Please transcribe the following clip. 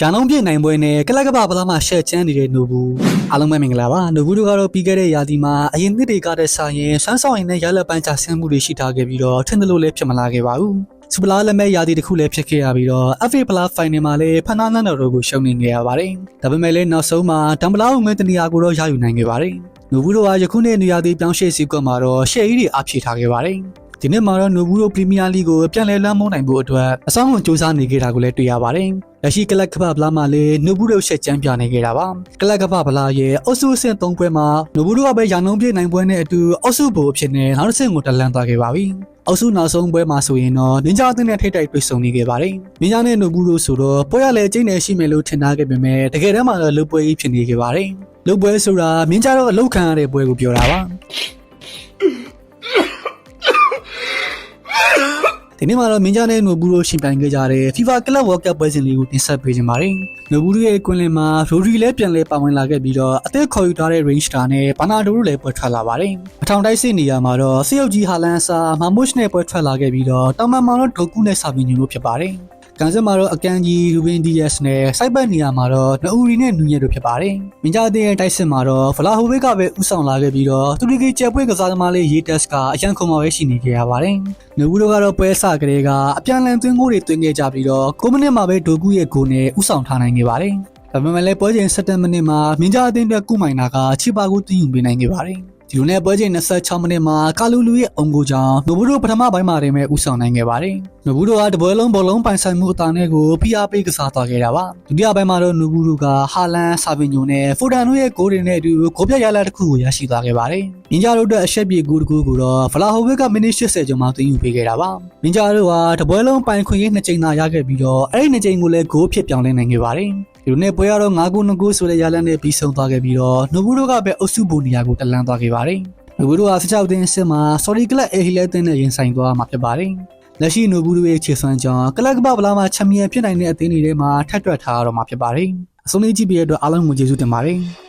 ရန်လုံးပြည့်နိုင်ပွဲနဲ့ကလပ်ကပပလာမှာရှက်ချမ်းနေတဲ့နိုဘူးအားလုံးပဲမင်္ဂလာပါနိုဘူးတို့ကတော့ပြီးခဲ့တဲ့ရာသီမှာအရင်နှစ်တွေကတည်းကရင်ဆွမ်းဆောင်ရင်နဲ့ရလက်ပန်းချဆင်းမှုတွေရှိထားခဲ့ပြီးတော့ထင်တယ်လို့လည်းဖြစ်မလာခဲ့ပါဘူးစူပလာလက်မဲ့ရာသီတစ်ခုလည်းဖြစ်ခဲ့ရပြီးတော့ FA Plus Final မှာလည်းဖနာနန်တော်တို့ကိုရှုံးနေခဲ့ရပါတယ်ဒါပေမဲ့လည်းနောက်ဆုံးမှာဒမ်ဘလာဦးမဲတနီယာကိုတော့ရယူနိုင်ခဲ့ပါတယ်နိုဘူးတို့ကယခုနှစ်နေရာသီပြောင်းရွှေ့စီကွက်မှာတော့ရှယ်ကြီးတွေအဖြေထားခဲ့ပါတယ်ဒီနေ့မှာတော့နိုဘူးတို့ပရီးမီးယားလိကိုပြန်လည်လွှမ်းမိုးနိုင်ဖို့အတွက်အဆောင်အုံစူးစမ်းနေခဲ့တာကိုလည်းတွေ့ရပါတယ်။ လက်ရှိကလပ်ကပ္ပဗလာမှာလည်းနိုဘူးတို့ရှက်ချမ်းပြနေခဲ့တာပါ။ကလပ်ကပ္ပဗလာရဲ့အုပ်စုအဆင့်၃ပွဲမှာနိုဘူးတို့ကပဲရာနှုန်းပြည့်နိုင်ပွဲနဲ့အတူအုပ်စုဘိုအဖြစ်နဲ့နောက်တစ်ဆင့်ကိုတက်လှမ်းသွားခဲ့ပါပြီ။အုပ်စုနောက်ဆုံးပွဲမှာဆိုရင်တော့နင်ဂျာအသင်းနဲ့ထိတ်တိုက်တွေ့ဆုံနေခဲ့ပါတယ်။နင်ဂျာနဲ့နိုဘူးတို့ဆိုတော့ပွဲရလည်းအကျိန်းနဲ့ရှိမယ်လို့ထင်ထားခဲ့ပေမဲ့တကယ်တမ်းမှာတော့လုပွဲကြီးဖြစ်နေခဲ့ပါတယ်။လုပွဲဆိုတာမြင်းကြတော့အလောက်ခံရတဲ့ပွဲကိုပြောတာပါ။ ဒီနေ့မှာတော့မင်းကြနဲ့နိုဘူးတို့ရှင်ပြိုင်ခဲ့ကြတဲ့ FIFA Club World Cup ပွဲစဉ်လေးကိုတင်ဆက်ပေးခြင်းပါတယ်။နိုဘူးတို့ရဲ့ကွင်းလင်မှာ Rodri လည်းပြန်လဲပါဝင်လာခဲ့ပြီးတော့အသက်ခေါ်ယူထားတဲ့ Range Star နဲ့ဘာနာဒိုတို့လည်းပွဲထွက်လာပါတယ်။အထောင်တိုက်စစ်နေရာမှာတော့စေယုတ်ကြီးဟာလန်ဆာမာမုရှ်နဲ့ပွဲထွက်လာခဲ့ပြီးတော့တောင်မန်မှာတော့ဒိုကူနဲ့ဆာဗီညိုတို့ဖြစ်ပါတယ်။ ကန်ဆယ်မှာတော့အကန်ကြီးရူဘင်ဒီယက်စ်နဲ့စိုက်ဘက်နေရာမှာတော့နအူရီနဲ့နူညက်တို့ဖြစ်ပါတယ်။မင်းကြတဲ့ရဲ့တိုက်စစ်မှာတော့ဖလာဟိုဘက်ကပဲဥဆောင်လာခဲ့ပြီးတော့တူရီကီကျက်ပွဲကစားသမားလေးရေးတက်စ်ကအရန်ခုံမှာပဲရှိနေကြရပါတယ်။နဘူးတို့ကတော့ပွဲစကလေးကအပြန်လန်သွင်းကိုတွေသွင်းခဲ့ကြပြီးတော့9မိနစ်မှာပဲဒိုကူရဲ့ဂိုးနဲ့ဥဆောင်ထားနိုင်ခဲ့ပါတယ်။ဒါပေမဲ့လည်းပွဲချိန်17မိနစ်မှာမင်းကြအသင်းအတွက်ကုမိုင်နာကချီပါကိုတင်ယူပေးနိုင်ခဲ့ပါတယ်။ ဒီလိုနဲ့ပွဲချိန်26မိနစ်မှာကာလူလူရဲ့အုံကိုကြောင့်နိုဘူးတို့ပထမပိုင်းမှာတည်းမဲ့ဥဆောင်နိုင်ခဲ့ပါတယ်။နိုဘူးတို့ကတပွဲလုံးဘောလုံးပိုင်ဆိုင်မှုအတာနဲ့ကိုဖိအားပေးကစားသွားခဲ့တာပါ။ဒုတိယပိုင်းမှာတော့နိုဘူးတို့ကဟာလန်ဆာဗင်ညိုနဲ့ဖိုဒန်တို့ရဲ့ဂိုးတွေနဲ့အတူဂိုးပြရလာတစ်ခုကိုရရှိသွားခဲ့ပါတယ်။မြင်းကြတို့အတွက်အရှက်ပြေဂိုးတစ်ခုကိုတော့ဖလာဟိုဝစ်ကမိနစ်80ကျော်မှသွင်းယူပေးခဲ့တာပါ။မြင်းကြတို့ကတပွဲလုံးပိုင်ခွင့်ရေးနှစ်ကြိမ်သာရခဲ့ပြီးတော့အဲ့ဒီနှစ်ကြိမ်ကိုလည်းဂိုးဖြစ်ပြောင်းလဲနိုင်ခဲ့ပါတယ်။ ဒီလိုနဲ့ပွဲရတော့9ဂိုး2ဂိုးဆိုတဲ့ရလန်းနဲ့ပြီးဆုံးသွားခဲ့ပြီးတော့နိုဘူးတို့ကပဲအုပ်စုဘူနီယာကိုတလန်းသွားခဲ့ပါတယ်။နိုဘူးတို့က16တင်းစစ်မှာ Sorry Club အေဟီလဲတင်းနဲ့ရင်ဆိုင်သွားမှာဖြစ်ပါတယ်။လက်ရှိနိုဘူးတို့ရဲ့ခြေစွမ်းကြောင့်ကလပ်ကပ္ပဗလာမှာချန်ပီယံဖြစ်နိုင်တဲ့အသင်းတွေထဲမှာထပ်တွက်ထားရတော့မှာဖြစ်ပါတယ်။အဆုံးလေးကြည့်ပြီးတဲ့အတွက်အားလုံးကိုကျေးဇူးတင်ပါတယ်။